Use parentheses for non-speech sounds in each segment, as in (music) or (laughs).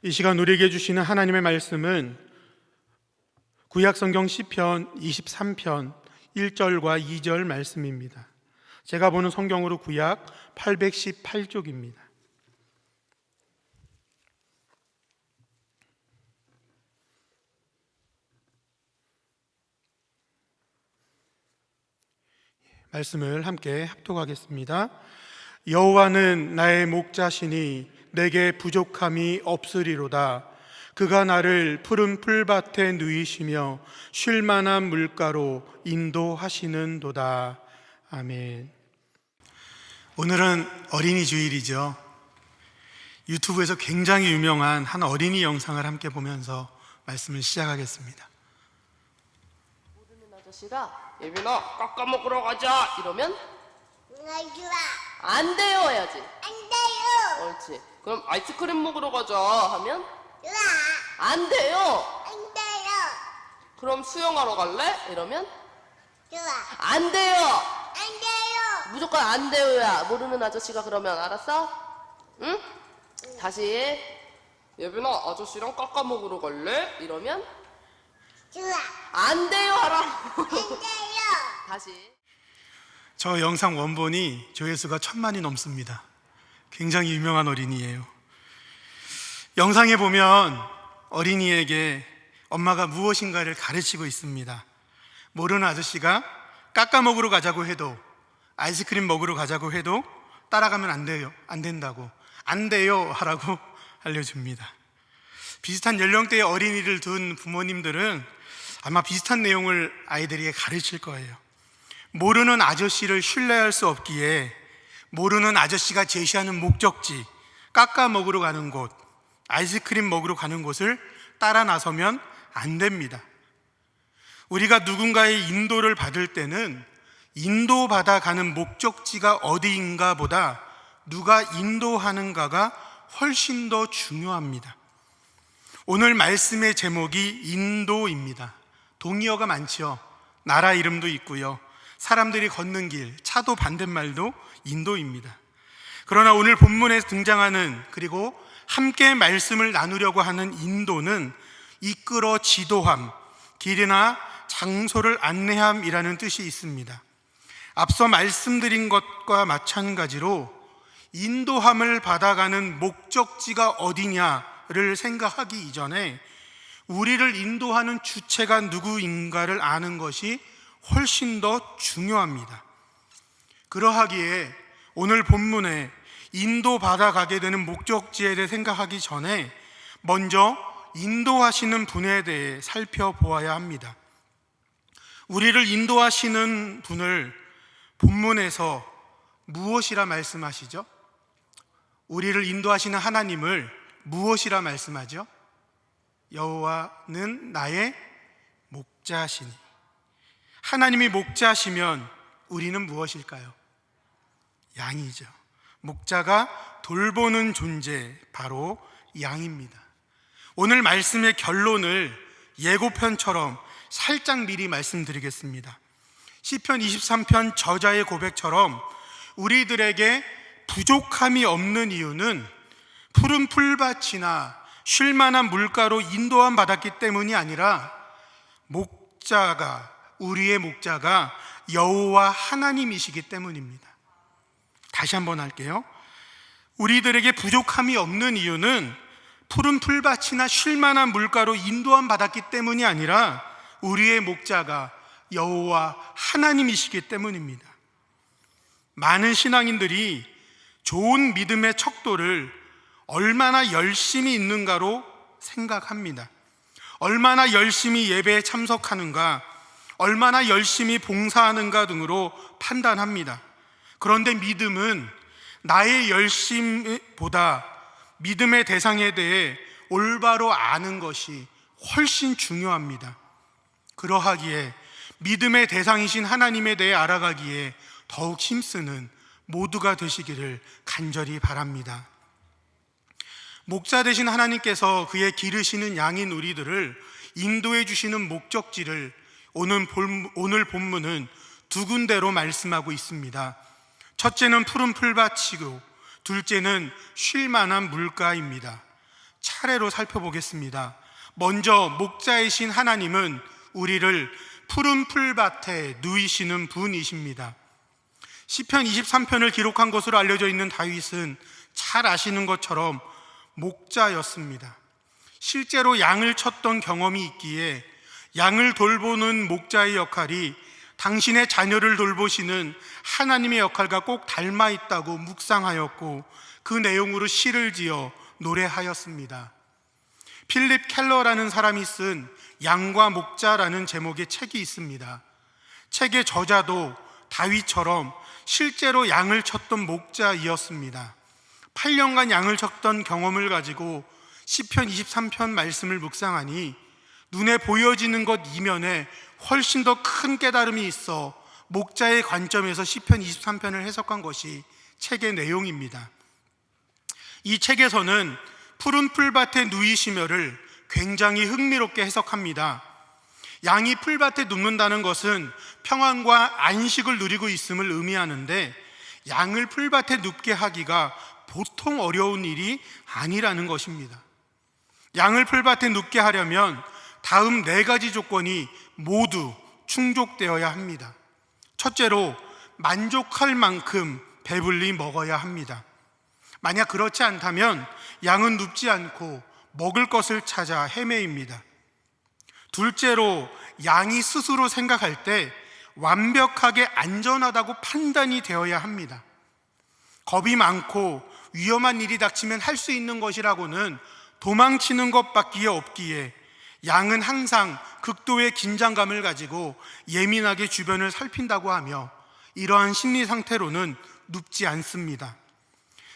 이 시간 우리에게 주시는 하나님의 말씀은 구약 성경 시편 23편 1절과 2절 말씀입니다. 제가 보는 성경으로 구약 818쪽입니다. 말씀을 함께 합독하겠습니다. 여호와는 나의 목자시니 내게 부족함이 없으리로다. 그가 나를 푸른 풀밭에 누이시며 쉴 만한 물가로 인도하시는도다. 아멘. 오늘은 어린이 주일이죠. 유튜브에서 굉장히 유명한 한 어린이 영상을 함께 보면서 말씀을 시작하겠습니다. 모르는 아저씨가 예빈아 깎아 먹으러 가자 이러면 나 좋아. 안 돼요 해야지 안 돼요. 옳지 그럼 아이스크림 먹으러 가자 하면 좋아. 안 돼요 안 돼요. 그럼 수영하러 갈래 이러면 좋아. 안 돼요 안 돼요. 무조건 안 돼요야 모르는 아저씨가 그러면 알았어 응 다시 예빈아 아저씨랑 깎아 먹으러 갈래 이러면 좋아. 안 돼요 하라 안 돼요. 다시 저 영상 원본이 조회수가 천만이 넘습니다. 굉장히 유명한 어린이에요. 영상에 보면 어린이에게 엄마가 무엇인가를 가르치고 있습니다. 모르는 아저씨가 깎아 먹으러 가자고 해도 아이스크림 먹으러 가자고 해도 따라가면 안 돼요. 안 된다고. 안 돼요. 하라고 (laughs) 알려줍니다. 비슷한 연령대의 어린이를 둔 부모님들은 아마 비슷한 내용을 아이들에게 가르칠 거예요. 모르는 아저씨를 신뢰할 수 없기에 모르는 아저씨가 제시하는 목적지, 깎아 먹으러 가는 곳, 아이스크림 먹으러 가는 곳을 따라 나서면 안 됩니다. 우리가 누군가의 인도를 받을 때는 인도받아 가는 목적지가 어디인가 보다 누가 인도하는가가 훨씬 더 중요합니다. 오늘 말씀의 제목이 인도입니다. 동의어가 많지요. 나라 이름도 있고요. 사람들이 걷는 길, 차도 반대말도 인도입니다. 그러나 오늘 본문에 등장하는 그리고 함께 말씀을 나누려고 하는 인도는 이끌어 지도함, 길이나 장소를 안내함이라는 뜻이 있습니다. 앞서 말씀드린 것과 마찬가지로 인도함을 받아가는 목적지가 어디냐를 생각하기 이전에 우리를 인도하는 주체가 누구인가를 아는 것이 훨씬 더 중요합니다. 그러하기에 오늘 본문에 인도받아 가게 되는 목적지에 대해 생각하기 전에 먼저 인도하시는 분에 대해 살펴보아야 합니다. 우리를 인도하시는 분을 본문에서 무엇이라 말씀하시죠? 우리를 인도하시는 하나님을 무엇이라 말씀하죠? 여호와는 나의 목자시니 하나님이 목자시면 우리는 무엇일까요? 양이죠. 목자가 돌보는 존재 바로 양입니다. 오늘 말씀의 결론을 예고편처럼 살짝 미리 말씀드리겠습니다. 시편 23편 저자의 고백처럼 우리들에게 부족함이 없는 이유는 푸른 풀밭이나 쉴 만한 물가로 인도함 받았기 때문이 아니라 목자가 우리의 목자가 여호와 하나님이시기 때문입니다. 다시 한번 할게요. 우리들에게 부족함이 없는 이유는 푸른 풀밭이나 쉴 만한 물가로 인도함 받았기 때문이 아니라 우리의 목자가 여호와 하나님이시기 때문입니다. 많은 신앙인들이 좋은 믿음의 척도를 얼마나 열심히 있는가로 생각합니다. 얼마나 열심히 예배에 참석하는가, 얼마나 열심히 봉사하는가 등으로 판단합니다. 그런데 믿음은 나의 열심보다 믿음의 대상에 대해 올바로 아는 것이 훨씬 중요합니다. 그러하기에 믿음의 대상이신 하나님에 대해 알아가기에 더욱 힘쓰는 모두가 되시기를 간절히 바랍니다. 목자 되신 하나님께서 그의 기르시는 양인 우리들을 인도해 주시는 목적지를 오늘, 본, 오늘 본문은 두 군데로 말씀하고 있습니다. 첫째는 푸른 풀밭이고 둘째는 쉴 만한 물가입니다. 차례로 살펴보겠습니다. 먼저 목자이신 하나님은 우리를 푸른 풀밭에 누이시는 분이십니다. 시편 23편을 기록한 것으로 알려져 있는 다윗은 잘 아시는 것처럼 목자였습니다. 실제로 양을 쳤던 경험이 있기에 양을 돌보는 목자의 역할이 당신의 자녀를 돌보시는 하나님의 역할과 꼭 닮아 있다고 묵상하였고 그 내용으로 시를 지어 노래하였습니다. 필립 켈러라는 사람이 쓴 양과 목자라는 제목의 책이 있습니다. 책의 저자도 다윗처럼 실제로 양을 쳤던 목자이었습니다. 8년간 양을 쳤던 경험을 가지고 시편 23편 말씀을 묵상하니 눈에 보여지는 것 이면에 훨씬 더 큰 깨달음이 있어 목자의 관점에서 시편 23편을 해석한 것이 책의 내용입니다. 이 책에서는 푸른 풀밭에 누이시며를 굉장히 흥미롭게 해석합니다. 양이 풀밭에 눕는다는 것은 평안과 안식을 누리고 있음을 의미하는데 양을 풀밭에 눕게 하기가 보통 어려운 일이 아니라는 것입니다. 양을 풀밭에 눕게 하려면 다음 네 가지 조건이 모두 충족되어야 합니다. 첫째로 만족할 만큼 배불리 먹어야 합니다. 만약 그렇지 않다면 양은 눕지 않고 먹을 것을 찾아 헤매입니다. 둘째로 양이 스스로 생각할 때 완벽하게 안전하다고 판단이 되어야 합니다. 겁이 많고 위험한 일이 닥치면 할 수 있는 것이라고는 도망치는 것밖에 없기에 양은 항상 극도의 긴장감을 가지고 예민하게 주변을 살핀다고 하며 이러한 심리 상태로는 눕지 않습니다.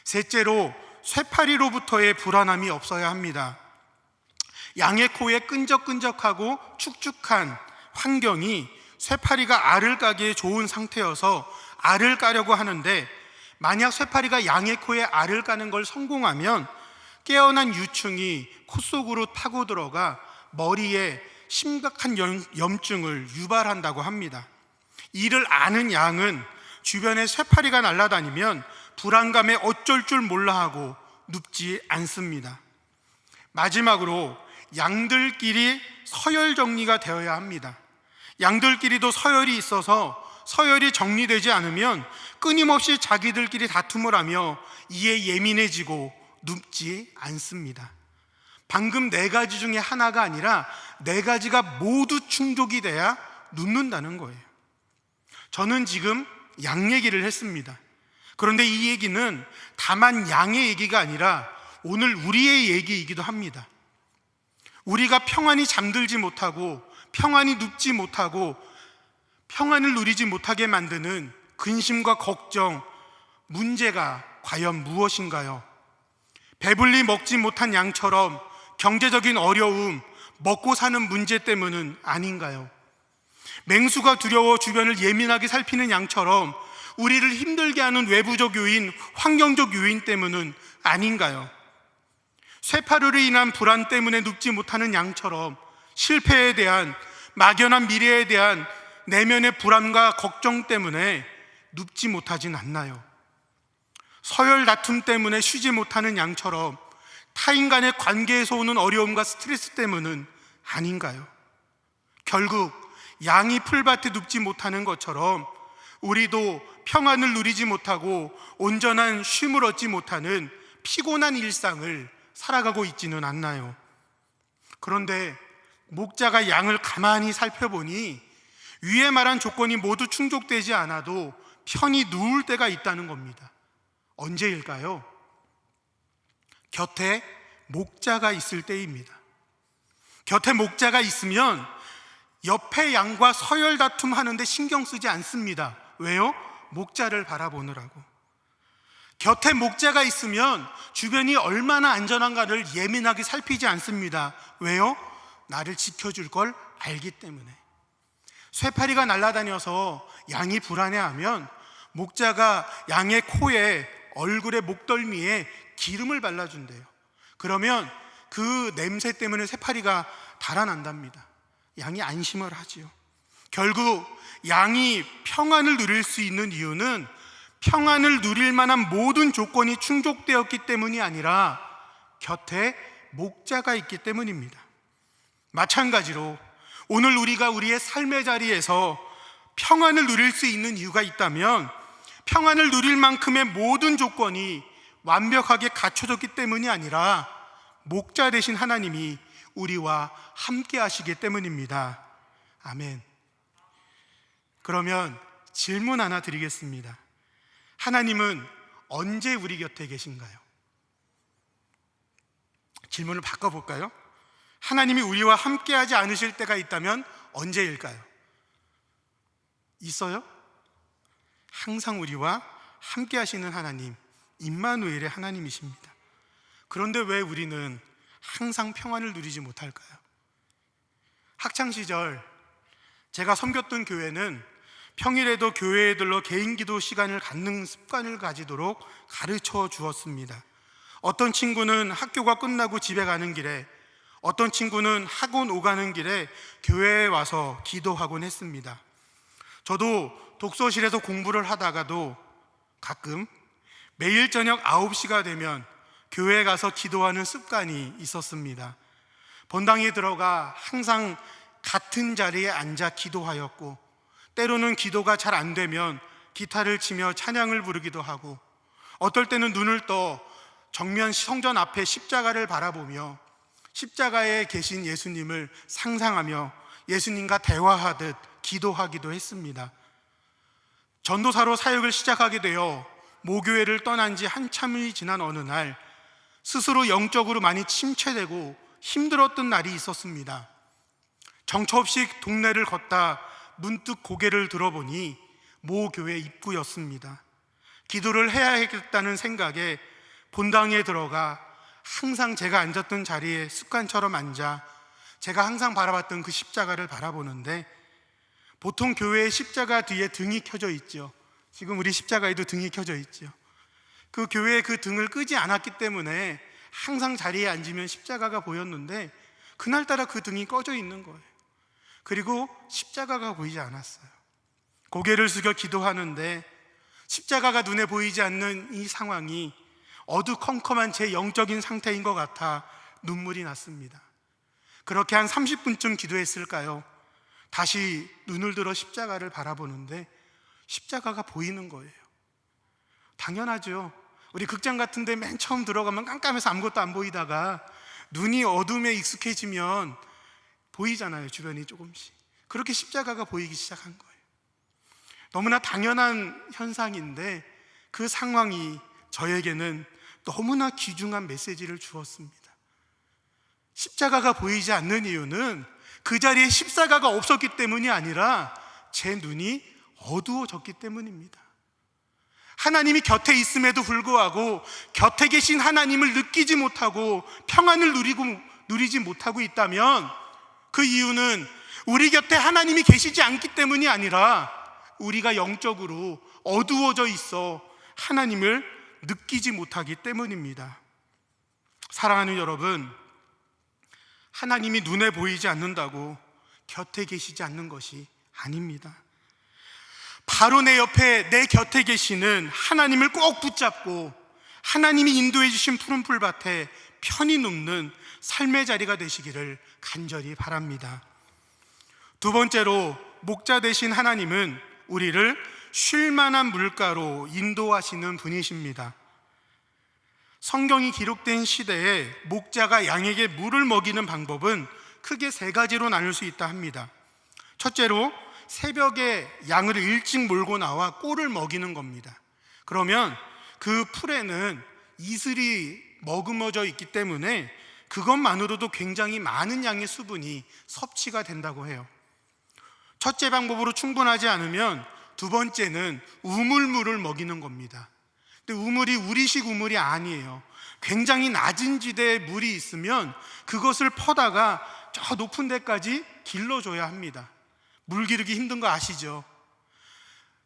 셋째로 쇠파리로부터의 불안함이 없어야 합니다. 양의 코에 끈적끈적하고 축축한 환경이 쇠파리가 알을 까기에 좋은 상태여서 알을 까려고 하는데 만약 쇠파리가 양의 코에 알을 까는 걸 성공하면 깨어난 유충이 코 속으로 파고 들어가 머리에 심각한 염- 염증을 유발한다고 합니다. 이를 아는 양은 주변에 쇠파리가 날아다니면 불안감에 어쩔 줄 몰라 하고 눕지 않습니다. 마지막으로 양들끼리 서열 정리가 되어야 합니다. 양들끼리도 서열이 있어서 서열이 정리되지 않으면 끊임없이 자기들끼리 다툼을 하며 이에 예민해지고 눕지 않습니다. 방금 네 가지 중에 하나가 아니라 네 가지가 모두 충족이 돼야 눕는다는 거예요. 저는 지금 양 얘기를 했습니다. 그런데 이 얘기는 다만 양의 얘기가 아니라 오늘 우리의 얘기이기도 합니다. 우리가 평안히 잠들지 못하고 평안히 눕지 못하고 평안을 누리지 못하게 만드는 근심과 걱정, 문제가 과연 무엇인가요? 배불리 먹지 못한 양처럼 경제적인 어려움, 먹고 사는 문제 때문은 아닌가요? 맹수가 두려워 주변을 예민하게 살피는 양처럼 우리를 힘들게 하는 외부적 요인, 환경적 요인 때문은 아닌가요? 쇠파루로 인한 불안 때문에 눕지 못하는 양처럼 실패에 대한 막연한 미래에 대한 내면의 불안과 걱정 때문에 눕지 못하진 않나요? 서열 다툼 때문에 쉬지 못하는 양처럼 타인 간의 관계에서 오는 어려움과 스트레스 때문은 아닌가요? 결국 양이 풀밭에 눕지 못하는 것처럼 우리도 평안을 누리지 못하고 온전한 쉼을 얻지 못하는 피곤한 일상을 살아가고 있지는 않나요? 그런데 목자가 양을 가만히 살펴보니 위에 말한 조건이 모두 충족되지 않아도 편히 누울 때가 있다는 겁니다. 언제일까요? 곁에 목자가 있을 때입니다. 곁에 목자가 있으면 옆에 양과 서열 다툼 하는데 신경 쓰지 않습니다. 왜요? 목자를 바라보느라고. 곁에 목자가 있으면 주변이 얼마나 안전한가를 예민하게 살피지 않습니다. 왜요? 나를 지켜줄 걸 알기 때문에. 쇠파리가 날아다녀서 양이 불안해하면 목자가 양의 코에 얼굴에 목덜미에 기름을 발라준대요. 그러면 그 냄새 때문에 쇠파리가 달아난답니다. 양이 안심을 하지요. 결국 양이 평안을 누릴 수 있는 이유는 평안을 누릴 만한 모든 조건이 충족되었기 때문이 아니라 곁에 목자가 있기 때문입니다. 마찬가지로 오늘 우리가 우리의 삶의 자리에서 평안을 누릴 수 있는 이유가 있다면 평안을 누릴 만큼의 모든 조건이 완벽하게 갖춰졌기 때문이 아니라 목자 되신 하나님이 우리와 함께 하시기 때문입니다. 아멘. 그러면 질문 하나 드리겠습니다. 하나님은 언제 우리 곁에 계신가요? 질문을 바꿔볼까요? 하나님이 우리와 함께 하지 않으실 때가 있다면 언제일까요? 있어요? 항상 우리와 함께 하시는 하나님, 임마누엘의 하나님이십니다. 그런데 왜 우리는 항상 평안을 누리지 못할까요? 학창 시절 제가 섬겼던 교회는 평일에도 교회에 들러 개인 기도 시간을 갖는 습관을 가지도록 가르쳐 주었습니다. 어떤 친구는 학교가 끝나고 집에 가는 길에 어떤 친구는 학원 오가는 길에 교회에 와서 기도하곤 했습니다. 저도 독서실에서 공부를 하다가도 가끔 매일 저녁 9시가 되면 교회에 가서 기도하는 습관이 있었습니다. 본당에 들어가 항상 같은 자리에 앉아 기도하였고 때로는 기도가 잘 안 되면 기타를 치며 찬양을 부르기도 하고 어떨 때는 눈을 떠 정면 성전 앞에 십자가를 바라보며 십자가에 계신 예수님을 상상하며 예수님과 대화하듯 기도하기도 했습니다. 전도사로 사역을 시작하게 되어 모교회를 떠난 지 한참이 지난 어느 날 스스로 영적으로 많이 침체되고 힘들었던 날이 있었습니다. 정처 없이 동네를 걷다 문득 고개를 들어보니 모 교회 입구였습니다. 기도를 해야겠다는 생각에 본당에 들어가 항상 제가 앉았던 자리에 습관처럼 앉아 제가 항상 바라봤던 그 십자가를 바라보는데 보통 교회의 십자가 뒤에 등이 켜져 있죠. 지금 우리 십자가에도 등이 켜져 있죠. 그 교회의 그 등을 끄지 않았기 때문에 항상 자리에 앉으면 십자가가 보였는데 그날따라 그 등이 꺼져 있는 거예요. 그리고 십자가가 보이지 않았어요. 고개를 숙여 기도하는데 십자가가 눈에 보이지 않는 이 상황이 어두컴컴한 제 영적인 상태인 것 같아 눈물이 났습니다. 그렇게 한 30분쯤 기도했을까요? 다시 눈을 들어 십자가를 바라보는데 십자가가 보이는 거예요. 당연하죠. 우리 극장 같은데 맨 처음 들어가면 깜깜해서 아무것도 안 보이다가 눈이 어둠에 익숙해지면 보이잖아요, 주변이 조금씩. 그렇게 십자가가 보이기 시작한 거예요. 너무나 당연한 현상인데 그 상황이 저에게는 너무나 귀중한 메시지를 주었습니다. 십자가가 보이지 않는 이유는 그 자리에 십자가가 없었기 때문이 아니라 제 눈이 어두워졌기 때문입니다. 하나님이 곁에 있음에도 불구하고 곁에 계신 하나님을 느끼지 못하고 평안을 누리고 누리지 못하고 있다면 그 이유는 우리 곁에 하나님이 계시지 않기 때문이 아니라 우리가 영적으로 어두워져 있어 하나님을 느끼지 못하기 때문입니다. 사랑하는 여러분, 하나님이 눈에 보이지 않는다고 곁에 계시지 않는 것이 아닙니다. 바로 내 옆에 내 곁에 계시는 하나님을 꼭 붙잡고 하나님이 인도해 주신 푸른 풀밭에 편히 눕는 삶의 자리가 되시기를 간절히 바랍니다. 두 번째로 목자 되신 하나님은 우리를 쉴 만한 물가로 인도하시는 분이십니다. 성경이 기록된 시대에 목자가 양에게 물을 먹이는 방법은 크게 세 가지로 나눌 수 있다 합니다. 첫째로 새벽에 양을 일찍 몰고 나와 꼴을 먹이는 겁니다. 그러면 그 풀에는 이슬이 머금어져 있기 때문에 그것만으로도 굉장히 많은 양의 수분이 섭취가 된다고 해요. 첫째 방법으로 충분하지 않으면 두 번째는 우물물을 먹이는 겁니다. 근데 우물이 우리식 우물이 아니에요. 굉장히 낮은 지대에 물이 있으면 그것을 퍼다가 저 높은 데까지 길러줘야 합니다. 물 기르기 힘든 거 아시죠?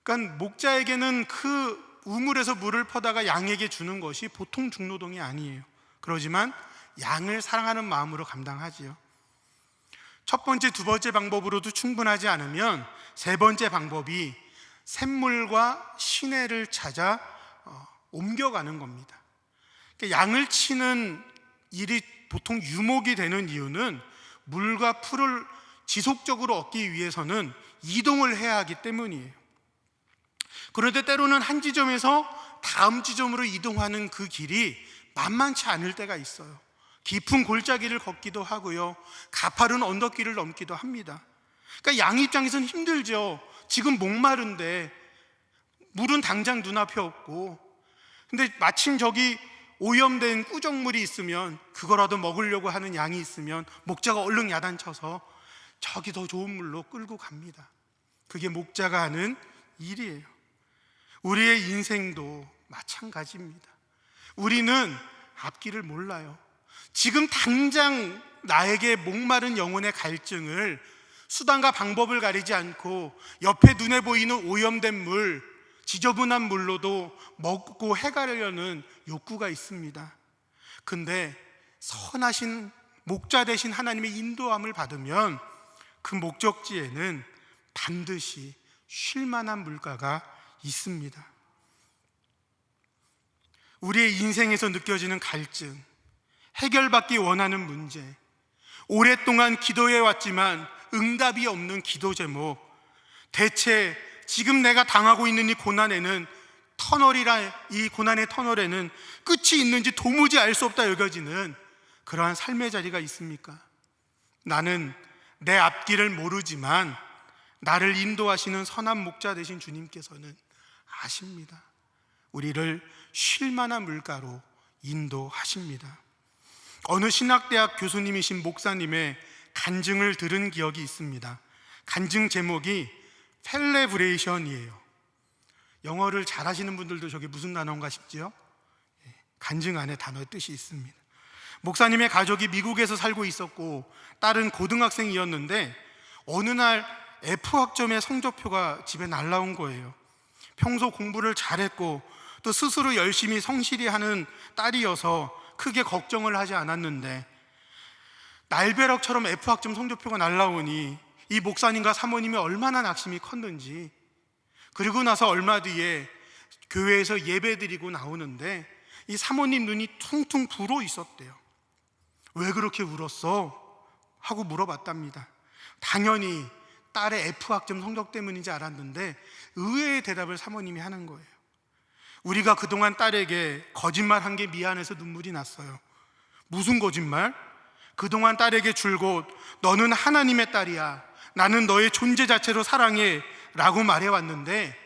그러니까 목자에게는 그 우물에서 물을 퍼다가 양에게 주는 것이 보통 중노동이 아니에요. 그러지만 양을 사랑하는 마음으로 감당하지요. 첫 번째, 두 번째 방법으로도 충분하지 않으면 세 번째 방법이 샘물과 시내를 찾아 어, 옮겨가는 겁니다. 그러니까 양을 치는 일이 보통 유목이 되는 이유는 물과 풀을 지속적으로 얻기 위해서는 이동을 해야 하기 때문이에요. 그런데 때로는 한 지점에서 다음 지점으로 이동하는 그 길이 만만치 않을 때가 있어요. 깊은 골짜기를 걷기도 하고요. 가파른 언덕길을 넘기도 합니다. 그러니까 양 입장에서는 힘들죠. 지금 목마른데 물은 당장 눈앞에 없고 근데 마침 저기 오염된 꾸정물이 있으면 그거라도 먹으려고 하는 양이 있으면 목자가 얼른 야단쳐서 저기 더 좋은 물로 끌고 갑니다. 그게 목자가 하는 일이에요. 우리의 인생도 마찬가지입니다. 우리는 앞길을 몰라요. 지금 당장 나에게 목마른 영혼의 갈증을 수단과 방법을 가리지 않고 옆에 눈에 보이는 오염된 물, 지저분한 물로도 먹고 해가려는 욕구가 있습니다. 근데 선하신 목자 대신 하나님의 인도함을 받으면 그 목적지에는 반드시 쉴 만한 물가가 있습니다. 우리의 인생에서 느껴지는 갈증, 해결받기 원하는 문제, 오랫동안 기도해 왔지만 응답이 없는 기도 제목, 대체 지금 내가 당하고 있는 이 고난에는 터널이라 이 고난의 터널에는 끝이 있는지 도무지 알 수 없다 여겨지는 그러한 삶의 자리가 있습니까? 나는 내 앞길을 모르지만 나를 인도하시는 선한 목자 되신 주님께서는 아십니다. 우리를 쉴 만한 물가로 인도하십니다. 어느 신학대학 교수님이신 목사님의 간증을 들은 기억이 있습니다. 간증 제목이 펠레브레이션이에요. 영어를 잘하시는 분들도 저게 무슨 단어인가 싶지요? 예, 간증 안에 단어의 뜻이 있습니다. 목사님의 가족이 미국에서 살고 있었고 딸은 고등학생이었는데 어느 날 F 학점의 성적표가 집에 날라온 거예요. 평소 공부를 잘했고 또 스스로 열심히 성실히 하는 딸이어서 크게 걱정을 하지 않았는데 날벼락처럼 F 학점 성적표가 날라오니 이 목사님과 사모님이 얼마나 낙심이 컸는지 그리고 나서 얼마 뒤에 교회에서 예배 드리고 나오는데 이 사모님 눈이 퉁퉁 불어 있었대요. 왜 그렇게 울었어? 하고 물어봤답니다. 당연히 딸의 F 학점 성적 때문인지 알았는데 의외의 대답을 사모님이 하는 거예요. 우리가 그동안 딸에게 거짓말 한 게 미안해서 눈물이 났어요. 무슨 거짓말? 그동안 딸에게 줄곧 너는 하나님의 딸이야. 나는 너의 존재 자체로 사랑해. 라고 말해왔는데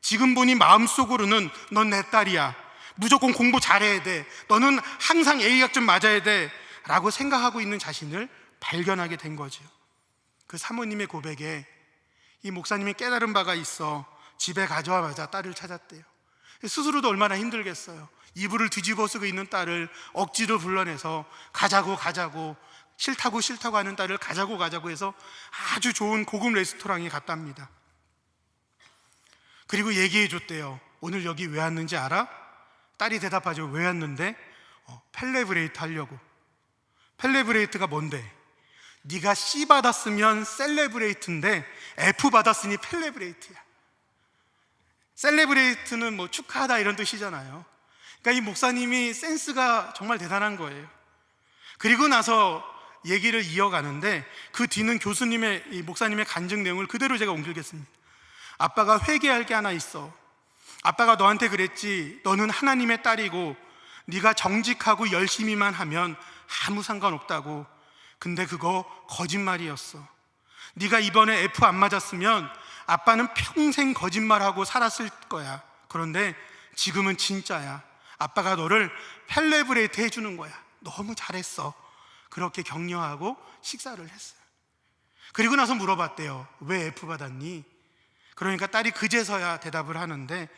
지금 보니 마음속으로는 넌 내 딸이야. 무조건 공부 잘해야 돼. 너는 항상 A학점 맞아야 돼. 라고 생각하고 있는 자신을 발견하게 된 거죠. 그 사모님의 고백에 이 목사님이 깨달은 바가 있어 집에 가져와마자 딸을 찾았대요. 스스로도 얼마나 힘들겠어요. 이불을 뒤집어 쓰고 있는 딸을 억지로 불러내서 가자고 가자고 싫다고 싫다고 하는 딸을 가자고 가자고 해서 아주 좋은 고급 레스토랑에 갔답니다. 그리고 얘기해 줬대요. 오늘 여기 왜 왔는지 알아? 딸이 대답하죠. 왜 왔는데? 어, 펠레브레이트 하려고. 펠레브레이트가 뭔데? 네가 C 받았으면 셀레브레이트인데 F 받았으니 펠레브레이트야. 셀레브레이트는 뭐 축하하다 이런 뜻이잖아요. 그러니까 이 목사님이 센스가 정말 대단한 거예요. 그리고 나서 얘기를 이어가는데 그 뒤는 교수님의 이 목사님의 간증 내용을 그대로 제가 옮기겠습니다. 아빠가 회개할 게 하나 있어. 아빠가 너한테 그랬지. 너는 하나님의 딸이고 네가 정직하고 열심히만 하면 아무 상관없다고. 근데 그거 거짓말이었어. 네가 이번에 F 안 맞았으면 아빠는 평생 거짓말하고 살았을 거야. 그런데 지금은 진짜야. 아빠가 너를 펠레브레이트 해주는 거야. 너무 잘했어. 그렇게 격려하고 식사를 했어요. 그리고 나서 물어봤대요. 왜 F 받았니? 그러니까 딸이 그제서야 대답을 하는데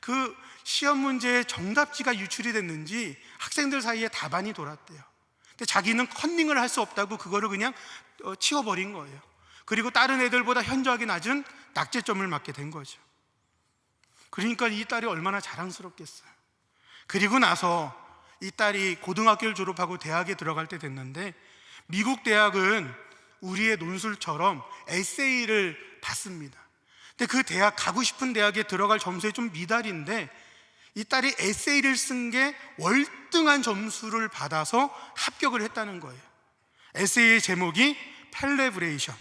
그 시험 문제에 정답지가 유출이 됐는지 학생들 사이에 답안이 돌았대요. 근데 자기는 컨닝을 할 수 없다고 그거를 그냥 어, 치워버린 거예요. 그리고 다른 애들보다 현저하게 낮은 낙제점을 맞게 된 거죠. 그러니까 이 딸이 얼마나 자랑스럽겠어요. 그리고 나서 이 딸이 고등학교를 졸업하고 대학에 들어갈 때 됐는데 미국 대학은 우리의 논술처럼 에세이를 받습니다. 근데 그 대학 가고 싶은 대학에 들어갈 점수에 좀 미달인데 이 딸이 에세이를 쓴 게 월등히 꼴등한 점수를 받아서 합격을 했다는 거예요. 에세이의 제목이 펠레브레이션.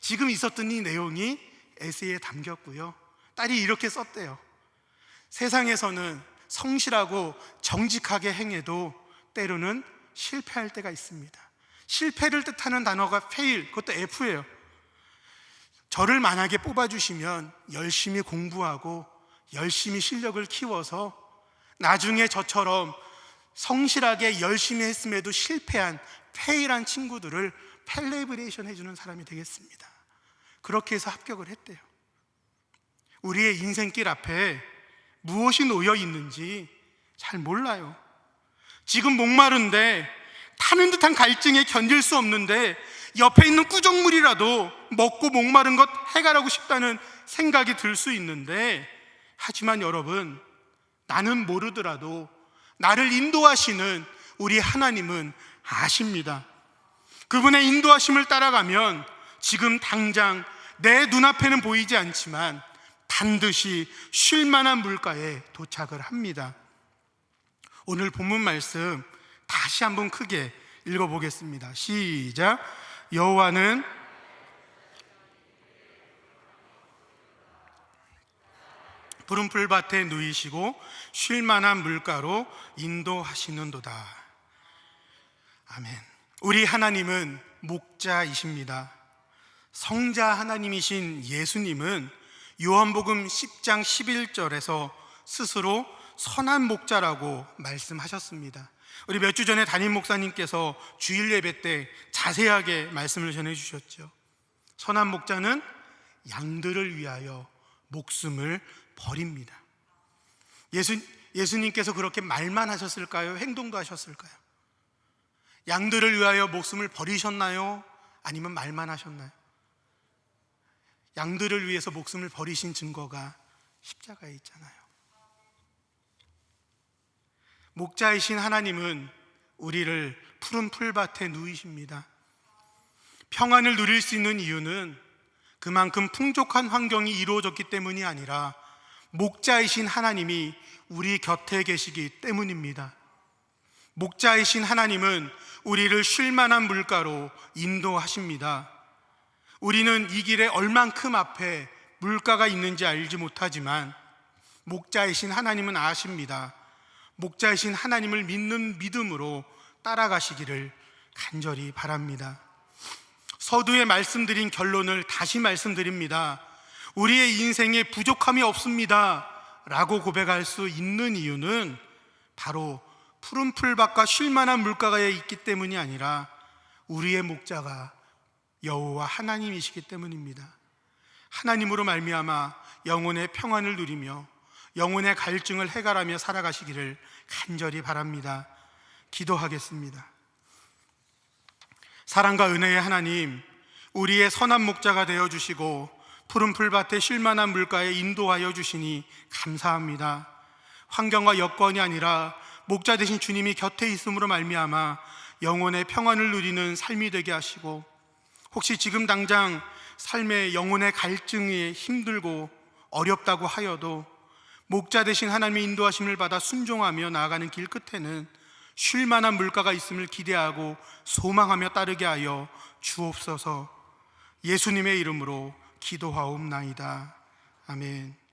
지금 있었던 이 내용이 에세이에 담겼고요. 딸이 이렇게 썼대요. 세상에서는 성실하고 정직하게 행해도 때로는 실패할 때가 있습니다. 실패를 뜻하는 단어가 fail, 그것도 F예요. 저를 만약에 뽑아주시면 열심히 공부하고 열심히 실력을 키워서 나중에 저처럼 성실하게 열심히 했음에도 실패한 페일한 친구들을 펠레브레이션 해주는 사람이 되겠습니다. 그렇게 해서 합격을 했대요. 우리의 인생길 앞에 무엇이 놓여 있는지 잘 몰라요. 지금 목마른데 타는 듯한 갈증에 견딜 수 없는데 옆에 있는 꾸정물이라도 먹고 목마른 것 해가라고 싶다는 생각이 들 수 있는데 하지만 여러분 나는 모르더라도 나를 인도하시는 우리 하나님은 아십니다. 그분의 인도하심을 따라가면 지금 당장 내 눈앞에는 보이지 않지만 반드시 쉴 만한 물가에 도착을 합니다. 오늘 본문 말씀 다시 한번 크게 읽어보겠습니다. 시작. 여호와는 푸른 풀밭에 누이시고 쉴 만한 물가로 인도하시는도다. 아멘. 우리 하나님은 목자이십니다. 성자 하나님이신 예수님은 요한복음 10장 11절에서 스스로 선한 목자라고 말씀하셨습니다. 우리 몇 주 전에 담임 목사님께서 주일 예배 때 자세하게 말씀을 전해 주셨죠. 선한 목자는 양들을 위하여 목숨을 버립니다. 예수, 예수님께서 그렇게 말만 하셨을까요? 행동도 하셨을까요? 양들을 위하여 목숨을 버리셨나요? 아니면 말만 하셨나요? 양들을 위해서 목숨을 버리신 증거가 십자가에 있잖아요. 목자이신 하나님은 우리를 푸른 풀밭에 누이십니다. 평안을 누릴 수 있는 이유는 그만큼 풍족한 환경이 이루어졌기 때문이 아니라 목자이신 하나님이 우리 곁에 계시기 때문입니다. 목자이신 하나님은 우리를 쉴 만한 물가로 인도하십니다. 우리는 이 길에 얼만큼 앞에 물가가 있는지 알지 못하지만 목자이신 하나님은 아십니다. 목자이신 하나님을 믿는 믿음으로 따라가시기를 간절히 바랍니다. 서두에 말씀드린 결론을 다시 말씀드립니다. 우리의 인생에 부족함이 없습니다. 라고 고백할 수 있는 이유는 바로 푸른 풀밭과 쉴만한 물가에 있기 때문이 아니라 우리의 목자가 여호와 하나님이시기 때문입니다. 하나님으로 말미암아 영혼의 평안을 누리며 영혼의 갈증을 해결하며 살아가시기를 간절히 바랍니다. 기도하겠습니다. 사랑과 은혜의 하나님, 우리의 선한 목자가 되어 주시고 푸른 풀밭에 쉴만한 물가에 인도하여 주시니 감사합니다. 환경과 여건이 아니라 목자 되신 주님이 곁에 있음으로 말미암아 영혼의 평안을 누리는 삶이 되게 하시고 혹시 지금 당장 삶의 영혼의 갈증이 힘들고 어렵다고 하여도 목자 되신 하나님의 인도하심을 받아 순종하며 나아가는 길 끝에는 쉴 만한 물가가 있음을 기대하고 소망하며 따르게 하여 주옵소서 예수님의 이름으로 기도하옵나이다. 아멘.